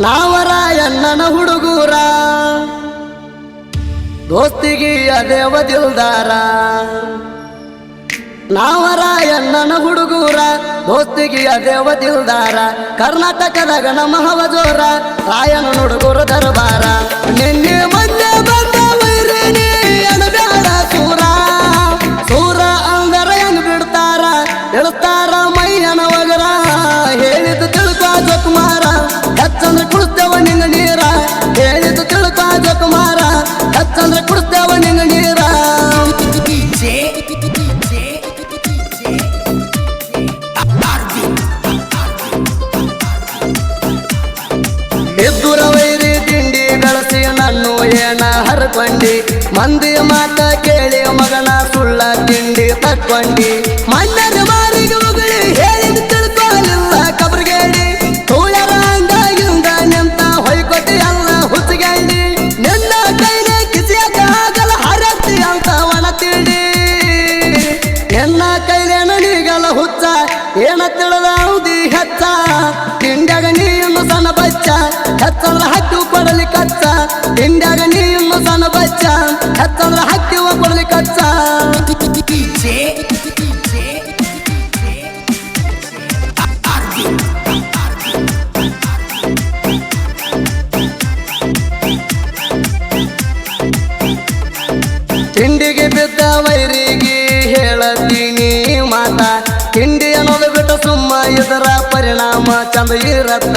ನಾವರ ಎಲ್ಲನ ಹುಡುಗೂರ. ದೋಸ್ತಿಗಿ ದೇವ ದಿಲ್ದಾರ. ನಾವರ ಎಲ್ಲನ ಹುಡುಗೂರ, ದೋಸ್ತಿಗಿ ದೇವ ದಿಲ್ದಾರ. ಕರ್ನಾಟಕದಾಗ ನಮ್ಮ ಹವ ಜೋರ ರಾಯನ ಹುಡುಗರ ದರಬಾರ. ನಿನ್ನೆ ಇದ್ದುರ ವೈರಿ ತಿಂಡಿ ಬೆಳಸಿ ನನ್ನು ಏನ ಹರ್ಕೊಂಡಿ. ಮಂದಿ ಮಾತ ಕೇಳಿ ಮಗನ ಸುಳ್ಳ ತಿಂಡಿ ತಕ್ಕೊಂಡಿ. ಮಣ್ಣರ ಮಾರಿಗೆ ಉಗುಳಿ ಹೇಳಿದ ತಿಳ್ಕೊಳ್ಳಿಲ್ಲ ಕಬ್ರಗೇಡಿ. ತೋಳರ ಅಂಗಾಗಿಂದ ನಿಂತ ಹೊಯ್ಕೊಟ್ಟಿ ಅಲ್ಲ ಹುಸಿಗೇಡಿ ನಿನ್ನ ಕೈಲಿ ಕಿಸಿಯಕ ಆಗಲ್ಲ ಹರತಿ ಅಂತ ಒಣ ತಿಳಿ ಎನ್ನ ಕೈಲಿ ನಡಿಗಲ ಹುಚ್ಚ, ಏನ ತಿಳಿದ ಔದಿ ಹೆಚ್ಚ. ತಿಂಡಗ ನೀನು ಸಣ್ಣ ಬಚ್ಚ. ಹೆಚ್ಚಂದ್ರ ಹಕ್ಕಿ ಕೊಡಲಿ ಕಚ್ಚ. ತಿಂಡ್ಯಾಗ ನೀನು ಸಣ್ಣ ಬಚ್ಚ. ಹೆಚ್ಚಂದ್ರ ಹಕ್ಕಿ ಕೊಡಲಿ ಕಚ್ಚ. ತಿಂಡಿಗೆ ಬಿದ್ದ ವೈರಿಗೆ ಹೇಳತೀನಿ ಮಾತ. ತಿಂಡಿ ಅನ್ನೋದು ಸುಮ್ಮ ಇದರ ಪರಿಣಾಮ ಚಂದ ಇರತ್ತ.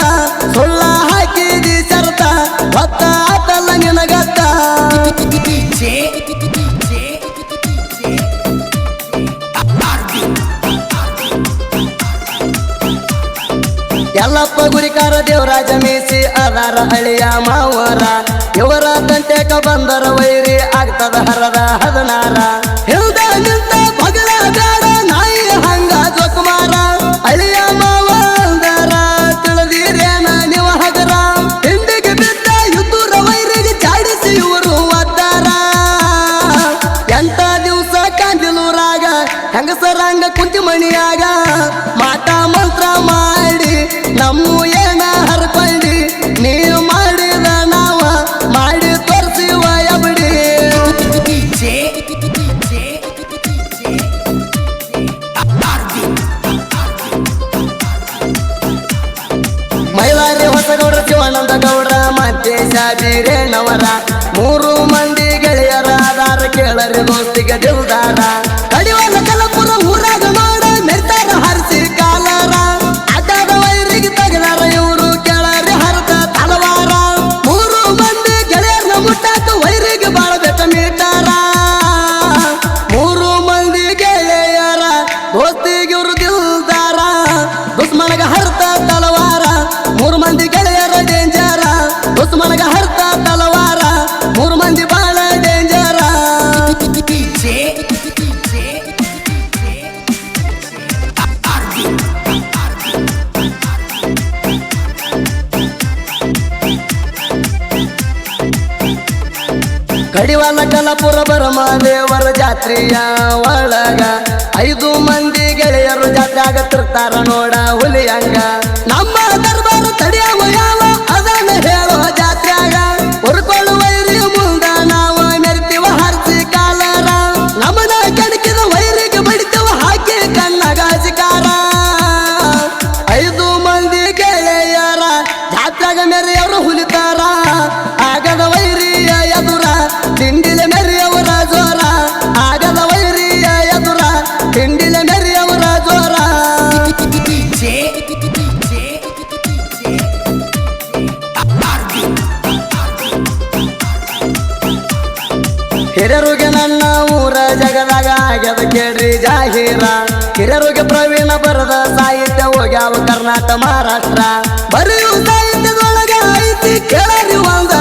ಎಲ್ಲಪ್ಪ ಗುರಿಕಾರ ದೇವರಾಜ ಮೀಸಿ ಅದಾರ ಹಳಿಯ ಮಾವರ. ಇವರ ತಂಟೆಕ ಬಂದರ ವೈರಿ ಆಗ್ತದ ಹರದ ಹದನಾರ. ಶಿವಾನಂದ ಗೌಡ ಮತ್ತೆ ಶಾಬೀರೇನವರ? ಮೂರು ಮಂದಿ ಗೆಳೆಯರ ಆಧಾರ ಕೇಳರೆ ದೋಸ್ತಿಗೆ ದಿಲ್ದಾರ ಹರ್ತ ತಲವಾರ. ಮೂರು ಮಂದಿ ಬಾಳ ಡೇಂಜರ ಕಡಿವಾಲ ಕಲಪುರ ಜಾತ್ರೆಯ ಒಳಗ ಐದು ಮಂದಿ ಗೆಳೆಯರು ಜಾತ್ರೆ ಆಗತ್ತಿರ್ತಾರ ನೋಡ ಹುಲಿಯಂಗ. ನಮ್ಮ ಹಿರಿಯರಿಗೆ ನನ್ನ ಊರ ಜಗದಾಗ ಆಗ್ಯದ ಕೇಳ್ರಿ ಜಾಹೀರ. ಹಿರಿಯರಿಗೆ ಪ್ರವೀಣ ಬರದ ಸಾಹಿತ್ಯ ಹೋಗ್ಯಾವ ಕರ್ನಾಟಕ, ಮಹಾರಾಷ್ಟ್ರ. ಬರೆಯುವ ಸಾಹಿತ್ಯದೊಳಗ ಐತಿ, ಕೇಳರಿ ಒಂದ